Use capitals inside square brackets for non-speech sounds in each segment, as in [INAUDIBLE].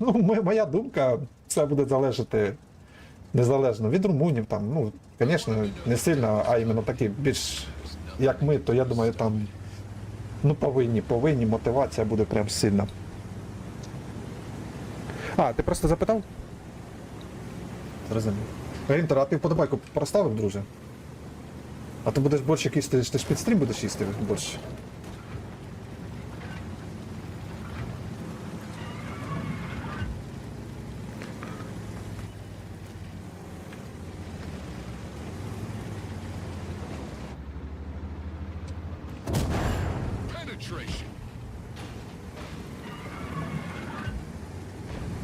Ну, моя думка, це буде залежати незалежно від румунів. Там, ну, звісно, не сильно, а іменно такі більш як ми, то я думаю, там ну, повинні, повинні, мотивація буде прям сильна. А, ти просто запитав? Зрозумів. Рінтер, а ти вподобайку проставив, друже? А ти будеш борщ якийсь, ти ж під стрім будеш їсти борщ?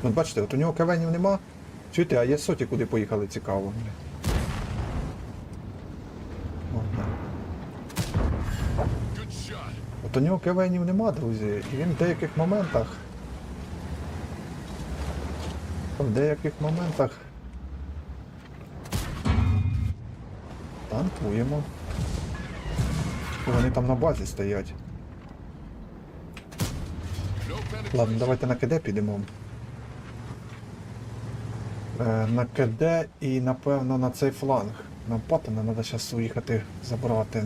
От бачите, от у нього кавенів нема. Чуєте, а є соті, куди поїхали, цікаво. От у нього кавенів нема, друзі, і він в деяких моментах. В деяких моментах. Танкуємо. Вони там на базі стоять. Ладно, давайте на КД підемо. Е, на КД і напевно на цей фланг. Нам Паттона треба зараз уїхати забрати.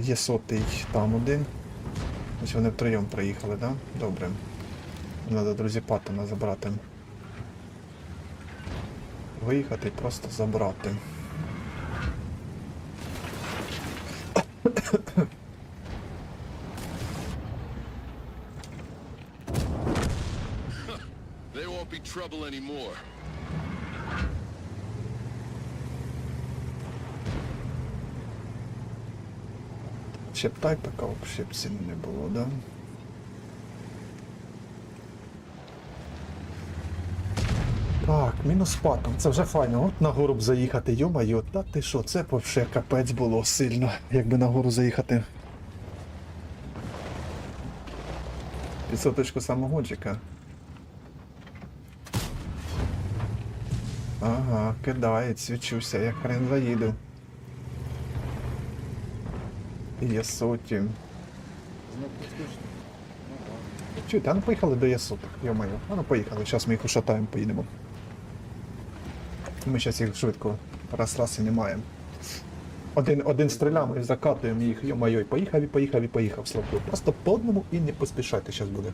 Є сотий там один. Ось вони втроєм приїхали, так? Да? Добре. Треба, друзі, Паттона забрати. Виїхати і просто забрати. Trouble anymore. Ще б так така ще б ціни не було, да? Так, мінус патом, це вже файно. От на гору б заїхати, йо-майо, та ти що, це б вообще капець було сильно, якби на гору заїхати. Підсоточку самогончика. Кидає, свічуся, як хрен заїду. Є соті. Чуєте, а ну поїхали до Ясоток, йо-моє. А ну поїхали, зараз ми їх ушатаємо, поїдемо. Ми зараз їх швидко раз-раз і не маємо. Один, один стріляємо і закатуємо їх, йо-моє, поїхав і поїхав і поїхав, Славко. Просто по одному і не поспішайте зараз буде.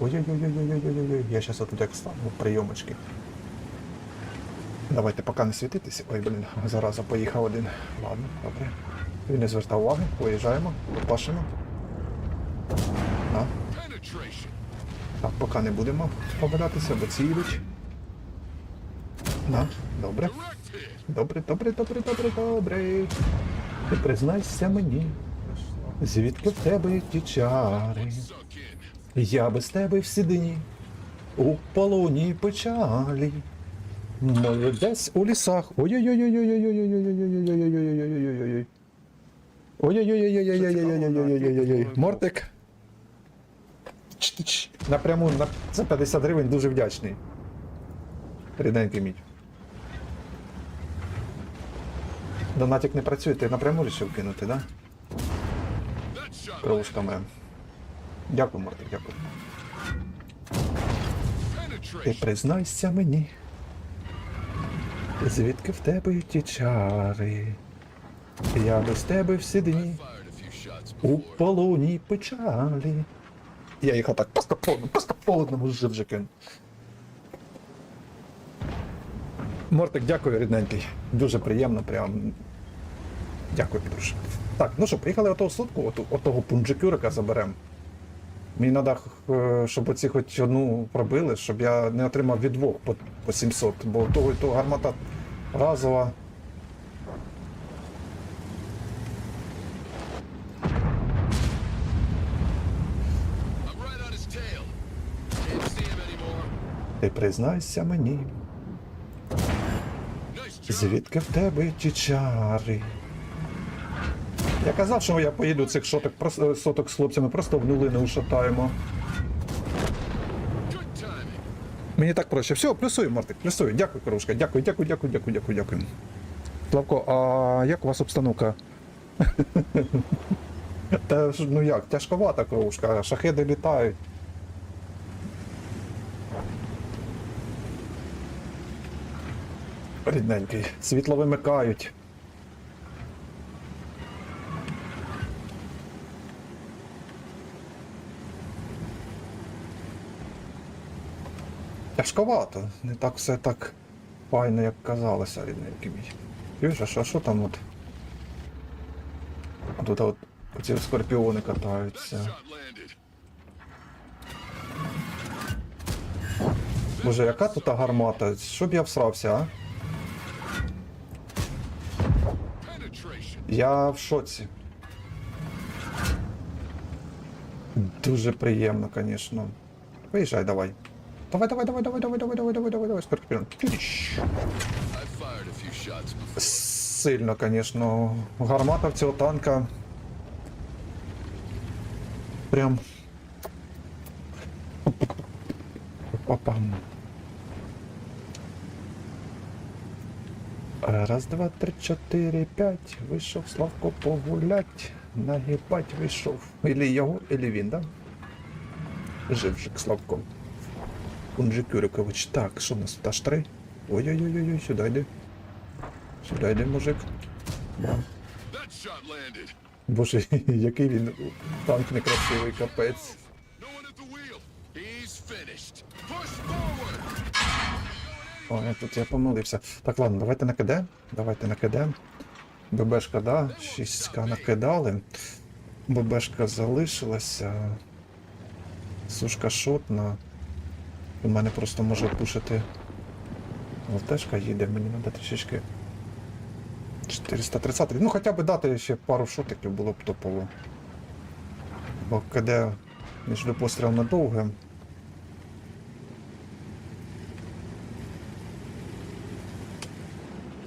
Ой-ой-ой-ой-ой-ой-ой-ой. Я зараз отут як стану прийомочки. Давайте поки не світитися. Ой, блін, зараза поїхав один. Ладно, добре. Він не звертав уваги, поїжджаємо, попашемо. На. Так, поки не будемо помилятися, бо ці їдуть. На, добре. Добре, добре, добре, добре, добре. Ти признайся мені, звідки в тебе ті чари? Я без тебе всі дні у полоні печалі. Молодець у лісах. Ой-ой-ой-ой-ой-ой-ой-ой-ой-ой-ой-ой-ой-ой-ой-ой-ой-ой-ой. Звідки в тебе ті чари? Я без тебе всі дні у полоні печалі. Я їх отак просто по одному, просто по одному вже. Мортик, дякую, рідненький. Дуже приємно, прям. Дякую, друже. Так, ну що, поїхали отого сутку, отого пунджикюрика заберемо. Мені треба, щоб оці хоч одну пробили, щоб я не отримав від двох по, по 700, бо того і того гармата разова. Ти признайся мені, звідки в тебе ті чари? Я казав, що я поїду цих шоток, просто, соток з хлопцями, просто в нули не ушатаємо. Мені так проще. Все, плюсую, Мартик, плюсую. Дякую, корушка. Дякую, дякую, дякую, дякую, дякую, дякую. Славко, а як у вас обстановка? [LAUGHS] Та ну як, тяжковата кровушка, шахеди літають. Рідненький. Світло вимикають. Тяжковато. Не так все так файно, як казалося, рідненький мій. Чуєш, а що, що там от? Тут от ці скорпіони катаються. Боже, яка тут гармата? Щоб я всрався, а? Я в шоці. Дуже приємно, звісно. Виїжджай, давай. Давай, давай, давай, давай, давай, давай, давай, давай, давай, давай, скорпіон. Сильно, звісно. Гармата в цього танка. Прям. Папам. Раз, два, три, чотири, п'ять. Вийшов Славко погулять. Нагибать вийшов. Ілі його, ілі він, да? Живчик Славко. Кунджи Кюрикович. Так, що у нас? Таж три? Ой-ой-ой-ой, сюди йди. Сюди йди, мужик. Боже, [LAUGHS] який він танк некрасивий капець. Ой, тут я помилився. Так, ладно, давайте на КД. Давайте на КД. ББшка, да, 6К накидали. ББшка залишилася. Сушка шотна. У мене просто може пушити. ЛТшка їде, мені треба трішечки. 430. Ну хоча б дати ще пару шотиків було б топово. Бо КД між постріл надовгим.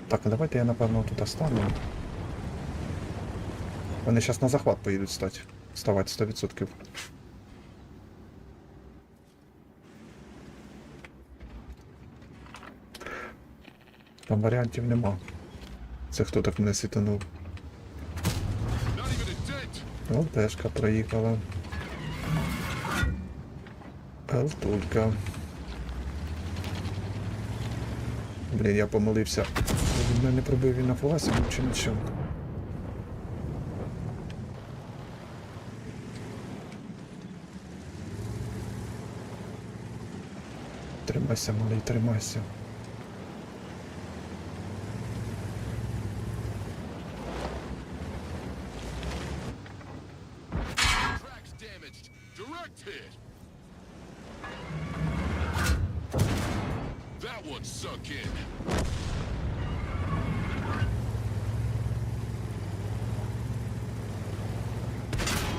Так, а давайте я напевно тут остану. Вони зараз на захват поїдуть стати. Ставати 100%. Там варіантів нема. Це хто так мене світанув? ЛТшка проїхала. Алтулька. Блін, я помилився. Він мене пробив він на фугасі, чи нічого. Тримайся, малий, тримайся. damaged. Direct hit. That one sunk in.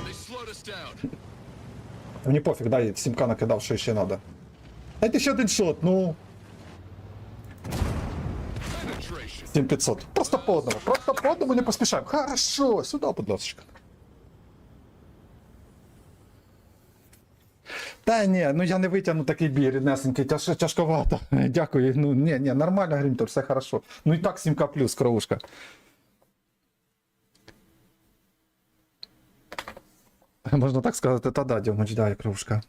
They slowed us down. Мені пофіг, дай 7к накидав, що ще треба. Дайте ще один шот, ну. Penetration. 7500. Просто по одному. Просто по одному не поспішаємо. Хорошо, сюди, будь ласка. Та ні, ну я не витягну такий бій, ріднесенький, тяж, тяжковато. [LAUGHS] Дякую. Ну ні, ні, нормально, Грімтор, все хорошо. Ну і так 7к плюс, кровушка. Можна так сказати, та да, Дьомич, да, кровушка.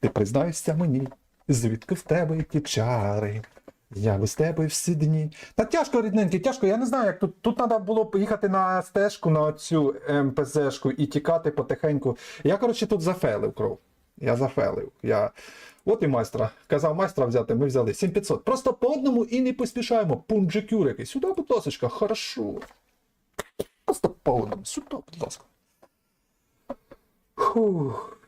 Ти признаєшся мені, звідки в тебе ті чари. Я без тебе всі дні. Та тяжко, рідненький, тяжко. Я не знаю, як тут. Тут треба було поїхати на стежку, на цю МПЗшку і тікати потихеньку. Я, коротше, тут зафелив кров. Я зафелив. Я... От і майстра. Казав майстра взяти, ми взяли 7500. Просто по одному і не поспішаємо. Пунджикюр який. Сюди, будь ласка, хорошо. Просто по одному. Сюди, будь ласка. Фух.